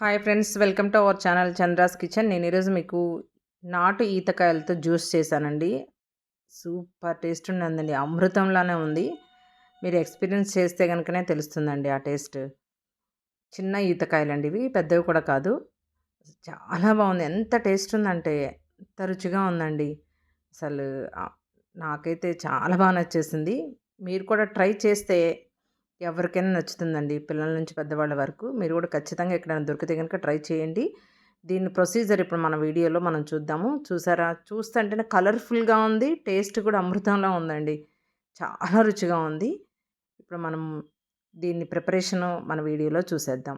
Hi friends welcome to our channel Chandra's kitchen. నేను ఈరోజు మీకు నాటు ఈతకాయలతో జ్యూస్ చేశానండి. సూపర్ టేస్ట్ ఉన్నదండి అమృతంలానే ఉంది. మీరు ఎక్స్పీరియన్స్ చేస్తే కనుకనే తెలుస్తుందండి ఆ టేస్ట్. చిన్న ఈతకాయలండి ఇవి పెద్దవి కూడా కాదు. చాలా బాగుంది. ఎంత టేస్ట్ ఉందంటే ఎంత రుచిగా ఉందండి. అసలు నాకైతే చాలా బాగా నచ్చేసింది. మీరు కూడా ట్రై చేస్తే ఎవరికైనా నచ్చుతుందండి పిల్లల నుంచి పెద్దవాళ్ళ వరకు. మీరు కూడా ఖచ్చితంగా ఎక్కడైనా దొరికితే కనుక ట్రై చేయండి. దీని ప్రొసీజర్ ఇప్పుడు మన వీడియోలో మనం చూద్దాము. చూసారా? చూస్తుంటేనే కలర్ఫుల్గా ఉంది టేస్ట్ కూడా అమృతంలో ఉందండి. చాలా రుచిగా ఉంది. ఇప్పుడు మనం దీన్ని ప్రిపరేషను మన వీడియోలో చూసేద్దాం.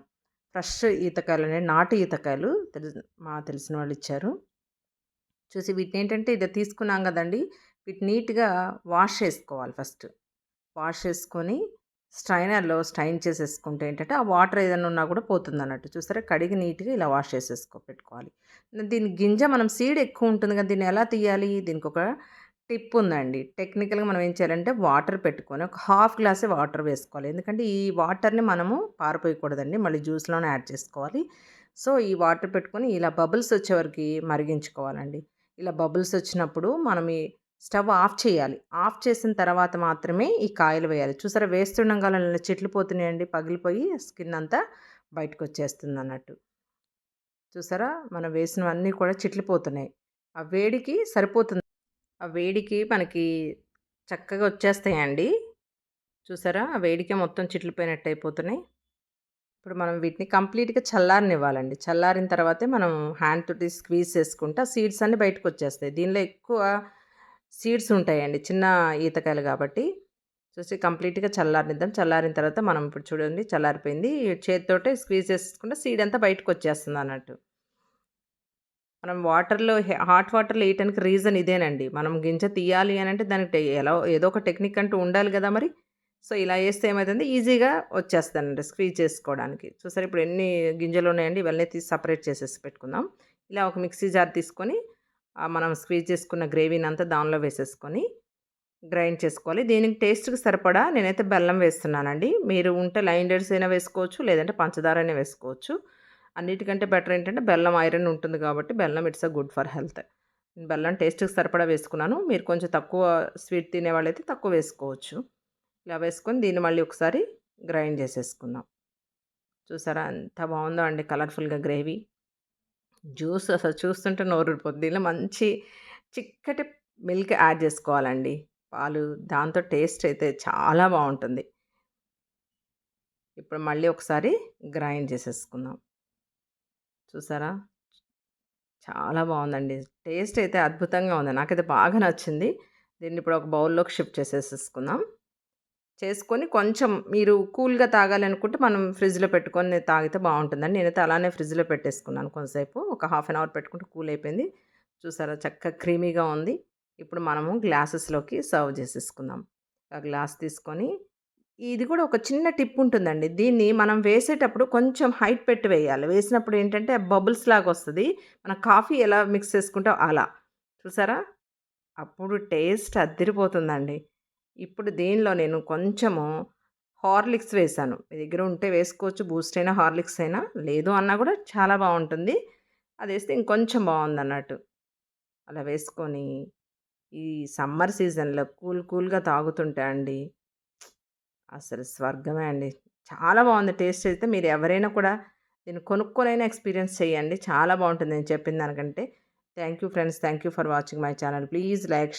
ఫ్రెష్ ఈతకాయలు అనేవి నాటు ఈతకాయలు తెలిసి మా తెలిసిన వాళ్ళు ఇచ్చారు. చూసి వీటిని ఏంటంటే ఇది తీసుకున్నాం కదండి వీటి నీట్గా వాష్ చేసుకోవాలి ఫస్ట్. వాష్ చేసుకొని స్ట్రైనర్లో స్ట్రైన్ చేసేసుకుంటే ఏంటంటే ఆ వాటర్ ఏదైనా ఉన్నా కూడా పోతుంది అన్నట్టు చూసారా కడిగి నీట్గా ఇలా వాష్ చేసేసుకో పెట్టుకోవాలి. దీని గింజ మనం సీడ్ ఎక్కువ ఉంటుంది కదా దీన్ని ఎలా తీయాలి? దీనికి ఒక టిప్ ఉందండి. టెక్నికల్గా మనం ఏం చేయాలంటే వాటర్ పెట్టుకొని ఒక హాఫ్ గ్లాసే వాటర్ వేసుకోవాలి. ఎందుకంటే ఈ వాటర్ని మనము పారిపోయకూడదండి. మళ్ళీ జ్యూస్లోనే యాడ్ చేసుకోవాలి. సో ఈ వాటర్ పెట్టుకొని ఇలా బబుల్స్ వచ్చే మరిగించుకోవాలండి. ఇలా బబుల్స్ వచ్చినప్పుడు మనం ఈ స్టవ్ ఆఫ్ చేయాలి. ఆఫ్ చేసిన తర్వాత మాత్రమే ఈ కాయలు వేయాలి. చూసారా వేస్తుండగా చెట్లు పోతున్నాయండి. పగిలిపోయి స్కిన్ అంతా బయటకు వచ్చేస్తుంది అన్నట్టు చూసారా మనం వేసినవన్నీ కూడా చిట్లిపోతున్నాయి ఆ వేడికి సరిపోతుంది. ఆ వేడికి మనకి చక్కగా వచ్చేస్తాయండి. చూసారా ఆ వేడికే మొత్తం చిట్లిపోయినట్టు అయిపోతున్నాయి. ఇప్పుడు మనం వీటిని కంప్లీట్గా చల్లారనివ్వాలండి. చల్లారిన తర్వాతే మనం హ్యాండ్ తోటి స్క్వీజ్ చేసుకుంటే ఆ సీడ్స్ అన్నీ బయటకు వచ్చేస్తాయి దీనిలో ఎక్కువ సీడ్స్ ఉంటాయండి. చిన్న ఈతకాయలు కాబట్టి. చూసి కంప్లీట్గా చల్లారిద్దాం చల్లారిన తర్వాత మనం ఇప్పుడు చూడండి చల్లారిపోయింది. చేతితోటే స్క్వీజ్ చేసుకుంటే సీడ్ అంతా బయటకు వచ్చేస్తుంది అన్నట్టు. మనం వాటర్లో హాట్ వాటర్లో వేయటానికి రీజన్ ఇదేనండి. మనం గింజ తీయాలి అని అంటే దానికి ఎలా ఏదో ఒక టెక్నిక్ అంటూ ఉండాలి కదా మరి. సో ఇలా వేస్తే ఏమవుతుంది ఈజీగా వచ్చేస్తానండి స్క్వీజ్ చేసుకోవడానికి. చూసారు ఇప్పుడు ఎన్ని గింజలు ఉన్నాయండి? ఇవన్నీ తీసి సపరేట్ చేసేసి పెట్టుకుందాం. ఇలా ఒక మిక్సీ జార్ తీసుకొని మనం స్క్వీజ్ చేసుకున్న గ్రేవీని అంతా దానిలో వేసేసుకొని గ్రైండ్ చేసుకోవాలి. దీనికి టేస్ట్కి సరిపడా నేనైతే బెల్లం వేస్తున్నానండి. మీరు ఉంటే లైన్ అయినా వేసుకోవచ్చు లేదంటే పంచదార అయినా వేసుకోవచ్చు. అన్నిటికంటే బెటర్ ఏంటంటే బెల్లం ఐరన్ ఉంటుంది కాబట్టి బెల్లం it's a good for health. బెల్లం టేస్ట్కి సరిపడా వేసుకున్నాను. మీరు కొంచెం తక్కువ స్వీట్ తినే వాళ్ళైతే తక్కువ వేసుకోవచ్చు. ఇలా వేసుకొని దీన్ని మళ్ళీ ఒకసారి గ్రైండ్ చేసేసుకుందాం. చూసారా ఎంత బాగుందో అండి కలర్ఫుల్గా గ్రేవీ. జ్యూస్ అసలు చూస్తుంటే నోరూరిపోద్ది దీనిలో మంచి చిక్కటి మిల్క్ యాడ్ చేసుకోవాలండి. పాలు దాంతో టేస్ట్ అయితే చాలా బాగుంటుంది. ఇప్పుడు మళ్ళీ ఒకసారి గ్రైండ్ చేసేసుకుందాం. చూసారా? చాలా బాగుందండి. టేస్ట్ అయితే అద్భుతంగా ఉంది. నాకైతే బాగా నచ్చింది. దీన్ని ఇప్పుడు ఒక బౌల్లోకి షిఫ్ట్ చేసేసేసుకుందాం. చేసుకొని కొంచెం మీరు కూల్గా తాగాలనుకుంటే మనం ఫ్రిడ్జ్లో పెట్టుకొని తాగితే బాగుంటుందండి. నేనైతే అలానే ఫ్రిడ్జ్లో పెట్టేసుకున్నాను కొంతసేపు. ఒక హాఫ్ అన్ అవర్ పెట్టుకుంటే కూల్ అయిపోయింది చూసారా చక్కగా క్రీమీగా ఉంది. ఇప్పుడు మనము గ్లాసెస్లోకి సర్వ్ చేసేసుకుందాం. ఆ గ్లాస్ తీసుకొని ఇది కూడా ఒక చిన్న టిప్ ఉంటుందండి. దీన్ని మనం వేసేటప్పుడు కొంచెం హైట్ పెట్టి వేయాలి. వేసినప్పుడు ఏంటంటే బబుల్స్ లాగా వస్తుంది. మన కాఫీ ఎలా మిక్స్ చేసుకుంటాం అలా. చూసారా? అప్పుడు టేస్ట్ అదిరిపోతుందండి. ఇప్పుడు దీనిలో నేను కొంచెము హార్లిక్స్ వేసాను. మీ దగ్గర ఉంటే వేసుకోవచ్చు బూస్ట్ అయినా హార్లిక్స్ అయినా లేదు అన్నా కూడా చాలా బాగుంటుంది. అది వేస్తే ఇంకొంచెం బాగుంది అన్నట్టు అలా వేసుకొని ఈ సమ్మర్ సీజన్లో కూల్ కూల్గా తాగుతుంటే అండి అసలు స్వర్గమే అండి. చాలా బాగుంది టేస్ట్ అయితే. మీరు ఎవరైనా కూడా దీన్ని కొనుక్కొనైనా ఎక్స్పీరియన్స్ చేయండి చాలా బాగుంటుంది నేను చెప్పిన దానికంటే. Thank you friends thank you for watching my channel. Please like